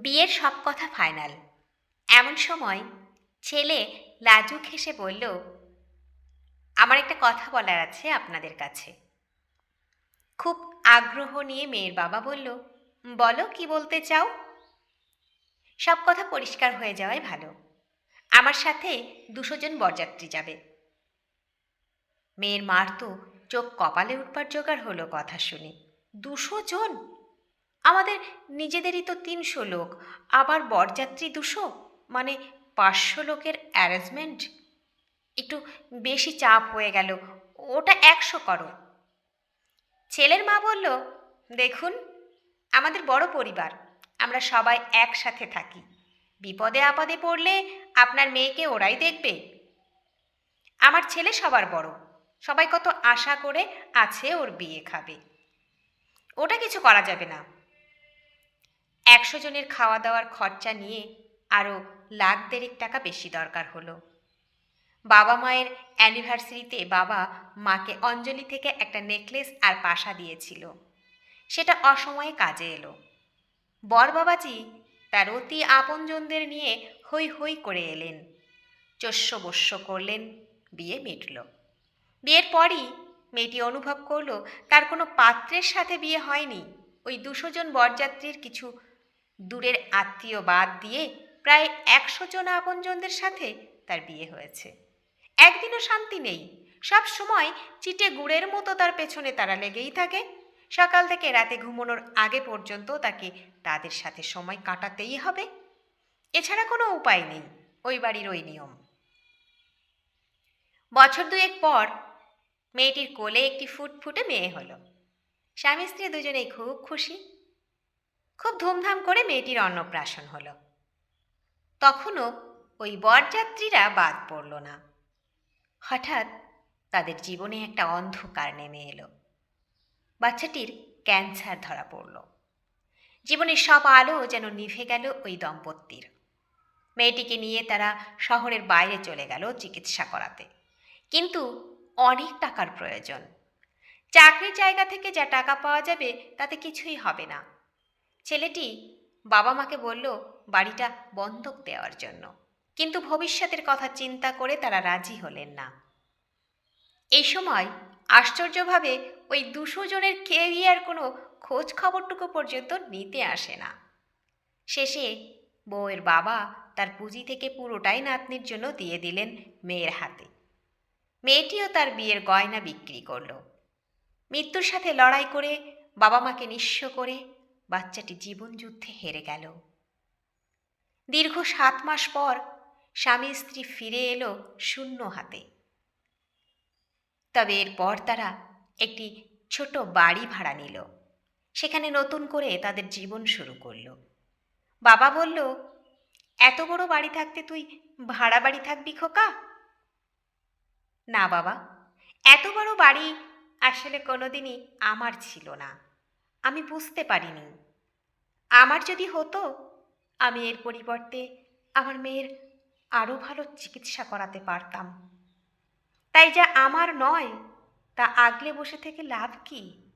বিয়ের সব কথা ফাইনাল। এমন সময় ছেলে লাজুক হেসে বলল, আমার একটা কথা বলার আছে আপনাদের কাছে। খুব আগ্রহ নিয়ে মেয়ের বাবা বলল, বলো কি বলতে চাও? সব কথা পরিষ্কার হয়ে যাওয়াই ভালো। আমার সাথে দুশো জন বরযাত্রী যাবে। মেয়ের মার তো চোখ কপালে উঠবার জোগাড় হলো কথা শুনে। দুশো জন? আমাদের নিজেদেরই তো তিনশো লোক, আবার বরযাত্রী দুশো? মানে পাঁচশো লোকের অ্যারেঞ্জমেন্ট একটু বেশি চাপ হয়ে গেল, ওটা একশো করো। ছেলের মা বলল, দেখুন, আমাদের বড় পরিবার, আমরা সবাই একসাথে থাকি। বিপদে আপদে পড়লে আপনার মেয়েকে ওরাই দেখবে। আমার ছেলে সবার বড়, সবাই কত আশা করে আছে ওর বিয়ে খাবে। ওটা কিছু করা যাবে না। একশো জনের খাওয়া দাওয়ার খরচা নিয়ে আরও লাখ দেড়েক টাকা বেশি দরকার হলো। বাবা মায়ের অ্যানিভার্সারিতে বাবা মাকে অঞ্জলি থেকে একটা নেকলেস আর পাশা দিয়েছিল। সেটা অসময়ে কাজে এলো। বর বাবাজি তার অতি আপনজনদের নিয়ে হই হই করে এলেন। চস্য বস্য করলেন, বিয়ে মিটল। বিয়ের পরই মেয়েটি অনুভব করল তার কোনো পাত্রের সাথে বিয়ে হয়নি। ওই দুশো জন বরযাত্রীর কিছু দূরের আত্মীয় বাদ দিয়ে প্রায় একশো জন আপনজনদের সাথে তার বিয়ে হয়েছে। একদিনও শান্তি নেই। সব সময় চিটে গুড়ের মতো তার পেছনে তারা লেগেই থাকে। সকাল থেকে রাতে ঘুমানোর আগে পর্যন্ত তাকে তাদের সাথে সময় কাটাতেই হবে। এছাড়া কোনো উপায় নেই। ওই বাড়ির ওই নিয়ম। বছর দুয়েক পর মেয়েটির কোলে একটি ফুটফুটে মেয়ে হলো। স্বামী স্ত্রী দুজনেই খুব খুশি। খুব ধুমধাম করে মেয়েটির অন্নপ্রাশন হলো। তখনও ওই বরযাত্রীরা বাদ পড়ল না। হঠাৎ তাদের জীবনে একটা অন্ধকার নেমে এলো। বাচ্চাটির ক্যান্সার ধরা পড়ল। জীবনের সব আলো যেন নিভে গেল ওই দম্পতির। মেয়েটিকে নিয়ে তারা শহরের বাইরে চলে গেল চিকিৎসা করাতে। কিন্তু অনেক টাকার প্রয়োজন। চাকরির জায়গা থেকে যা টাকা পাওয়া যাবে তাতে কিছুই হবে না। ছেলেটি বাবা মাকে বলল, বাড়িটা বন্ধক দেওয়ার জন্য। কিন্তু ভবিষ্যতের কথা চিন্তা করে তারা রাজি হলেন না। এই সময় আশ্চর্যভাবে ওই দুশো জনের আর কোনো খোঁজ খবরটুকু পর্যন্ত নিতে আসে না। শেষে বউয়ের বাবা তার পুঁজি থেকে পুরোটাই নাতনির জন্য দিয়ে দিলেন মেয়ের হাতে। মেয়েটিও তার বিয়ের গয়না বিক্রি করল। মৃত্যুর সাথে লড়াই করে বাবা মাকে নিঃস্ব করে বাচ্চাটি জীবনযুদ্ধে হেরে গেল। দীর্ঘ সাত মাস পর স্বামী স্ত্রী ফিরে এলো শূন্য হাতে। তবে এরপর তারা একটি ছোট বাড়ি ভাড়া নিল। সেখানে নতুন করে তাদের জীবন শুরু করল। বাবা বলল, এত বড় বাড়ি থাকতে তুই ভাড়া বাড়ি থাকবি খোকা? না বাবা, এত বড় বাড়ি আসলে কোনোদিনই আমার ছিল না। আমি বুঝতে পারিনি। আমার যদি হতো, আমি এর পরিবর্তে আমার মেয়ের আরও ভালো চিকিৎসা করাতে পারতাম। তাই যা আমার নয়, তা আগলে বসে থেকে লাভ কী?